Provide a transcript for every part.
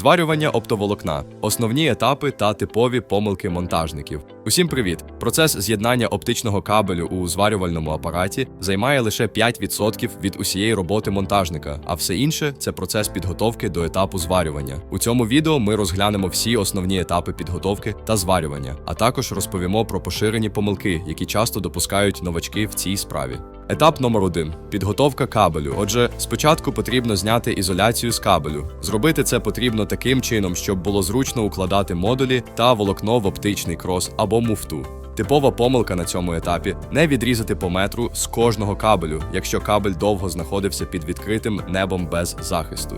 Зварювання оптоволокна, основні етапи та типові помилки монтажників. Усім привіт! Процес з'єднання оптичного кабелю у зварювальному апараті займає лише 5% від усієї роботи монтажника, а все інше це процес підготовки до етапу зварювання. У цьому відео ми розглянемо всі основні етапи підготовки та зварювання, а також розповімо про поширені помилки, які часто допускають новачки в цій справі. Етап номер один підготовка кабелю. Отже, спочатку потрібно зняти ізоляцію з кабелю. Зробити це потрібно таким чином, щоб було зручно укладати модулі та волокно в оптичний крос або муфту. Типова помилка на цьому етапі не відрізати по метру з кожного кабелю, якщо кабель довго знаходився під відкритим небом без захисту.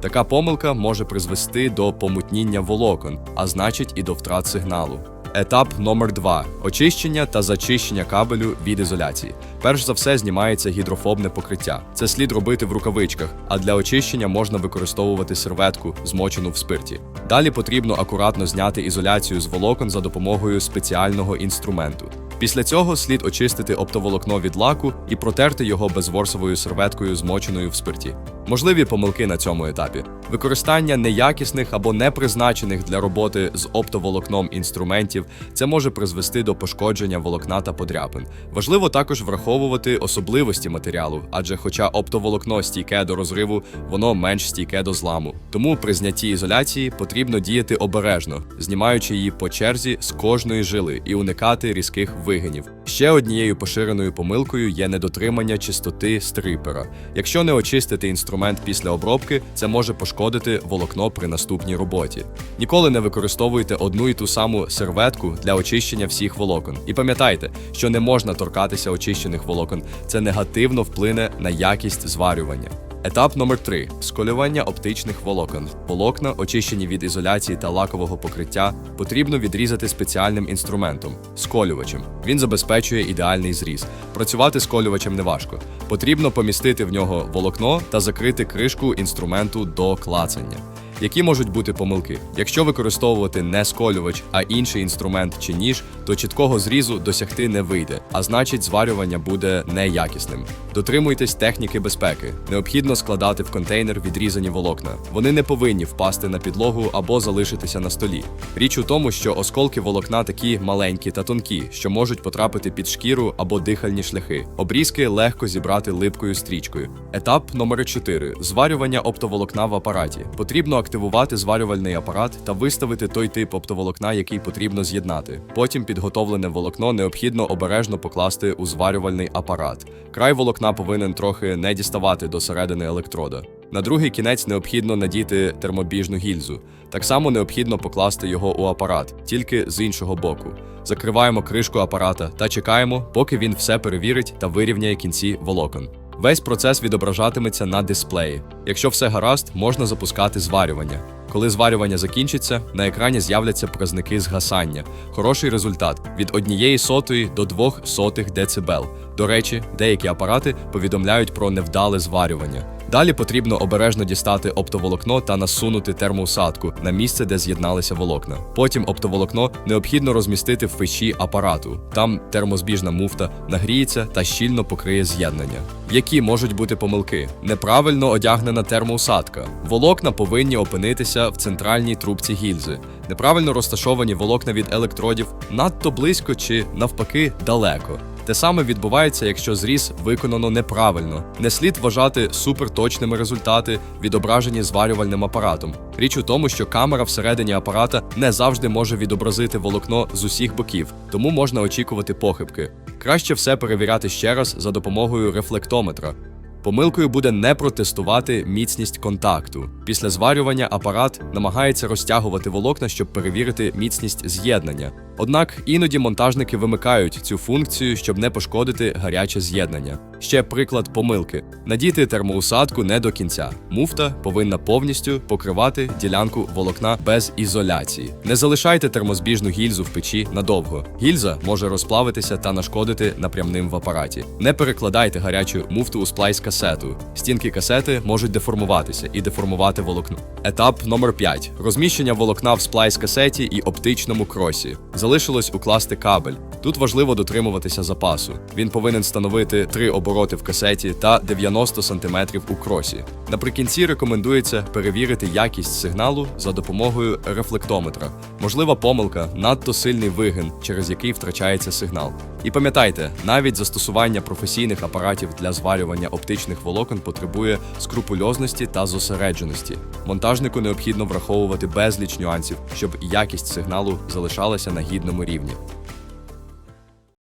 Така помилка може призвести до помутніння волокон, а значить і до втрат сигналу. Етап номер 2 очищення та зачищення кабелю від ізоляції. Перш за все знімається гідрофобне покриття. Це слід робити в рукавичках, а для очищення можна використовувати серветку, змочену в спирті. Далі потрібно акуратно зняти ізоляцію з волокон за допомогою спеціального інструменту. Після цього слід очистити оптоволокно від лаку і протерти його безворсовою серветкою, змоченою в спирті. Можливі помилки на цьому етапі: використання неякісних або не призначених для роботи з оптоволокном інструментів це може призвести до пошкодження волокна та подряпин. Важливо також враховувати особливості матеріалу, адже, хоча оптоволокно стійке до розриву, воно менш стійке до зламу. Тому при знятті ізоляції потрібно діяти обережно, знімаючи її по черзі з кожної жили і уникати різких вигинів. Ще однією поширеною помилкою є недотримання чистоти стрипера. Якщо не очистити інструмент після обробки, це може пошкодити волокно при наступній роботі. Ніколи не використовуйте одну і ту саму серветку для очищення всіх волокон. І пам'ятайте, що не можна торкатися очищених волокон. Це негативно вплине на якість зварювання. Етап номер 3 сколювання оптичних волокон. Волокна, очищені від ізоляції та лакового покриття, потрібно відрізати спеціальним інструментом сколювачем. Він забезпечує ідеальний зріз. Працювати сколювачем не важко. Потрібно помістити в нього волокно та закрити кришку інструменту до клацання. Які можуть бути помилки? Якщо використовувати не сколювач, а інший інструмент чи ніж, то чіткого зрізу досягти не вийде, а значить, зварювання буде неякісним. Дотримуйтесь техніки безпеки. Необхідно складати в контейнер відрізані волокна. Вони не повинні впасти на підлогу або залишитися на столі. Річ у тому, що осколки волокна такі маленькі та тонкі, що можуть потрапити під шкіру або дихальні шляхи. Обрізки легко зібрати липкою стрічкою. Етап номер 4 зварювання оптоволокна в апараті. Потрібно активувати зварювальний апарат та виставити той тип оптоволокна, який потрібно з'єднати. Потім підготовлене волокно необхідно обережно покласти у зварювальний апарат. Край волокна повинен трохи не діставати до середини електрода. На другий кінець необхідно надіти термобіжну гільзу. Так само необхідно покласти його у апарат, тільки з іншого боку. Закриваємо кришку апарата та чекаємо, поки він все перевірить та вирівняє кінці волокон. Весь процес відображатиметься на дисплеї. Якщо все гаразд, можна запускати зварювання. Коли зварювання закінчиться, на екрані з'являться показники згасання. Хороший результат від 1 сотої до 2 сотих децибел. До речі, деякі апарати повідомляють про невдале зварювання. Далі потрібно обережно дістати оптоволокно та насунути термоусадку на місце, де з'єдналися волокна. Потім оптоволокно необхідно розмістити в фичі апарату. Там термозбіжна муфта нагріється та щільно покриє з'єднання. Які можуть бути помилки? Неправильно одягнена термоусадка. Волокна повинні опинитися в центральній трубці гільзи. Неправильно розташовані волокна від електродів надто близько чи навпаки далеко. Те саме відбувається, якщо зріз виконано неправильно. Не слід вважати суперточними результати, відображені зварювальним апаратом. Річ у тому, що камера всередині апарата не завжди може відобразити волокно з усіх боків, тому можна очікувати похибки. Краще все перевіряти ще раз за допомогою рефлектометра. Помилкою буде не протестувати міцність контакту. Після зварювання апарат намагається розтягувати волокна, щоб перевірити міцність з'єднання. Однак іноді монтажники вимикають цю функцію, щоб не пошкодити гаряче з'єднання. Ще приклад помилки: надіти термоусадку не до кінця. Муфта повинна повністю покривати ділянку волокна без ізоляції. Не залишайте термозбіжну гільзу в печі надовго. Гільза може розплавитися та нашкодити напрямним в апараті. Не перекладайте гарячу муфту у сплайс касету. Стінки касети можуть деформуватися і деформувати волокно. Етап номер 5. розміщення волокна в сплайс касеті і оптичному кросі. Залишилось укласти кабель. Тут важливо дотримуватися запасу. Він повинен становити три обороти обороти в касеті та 90 см у кросі. Наприкінці рекомендується перевірити якість сигналу за допомогою рефлектометра. Можлива помилка, надто сильний вигин, через який втрачається сигнал. І пам'ятайте, навіть застосування професійних апаратів для зварювання оптичних волокон потребує скрупульозності та зосередженості. Монтажнику необхідно враховувати безліч нюансів, щоб якість сигналу залишалася на гідному рівні.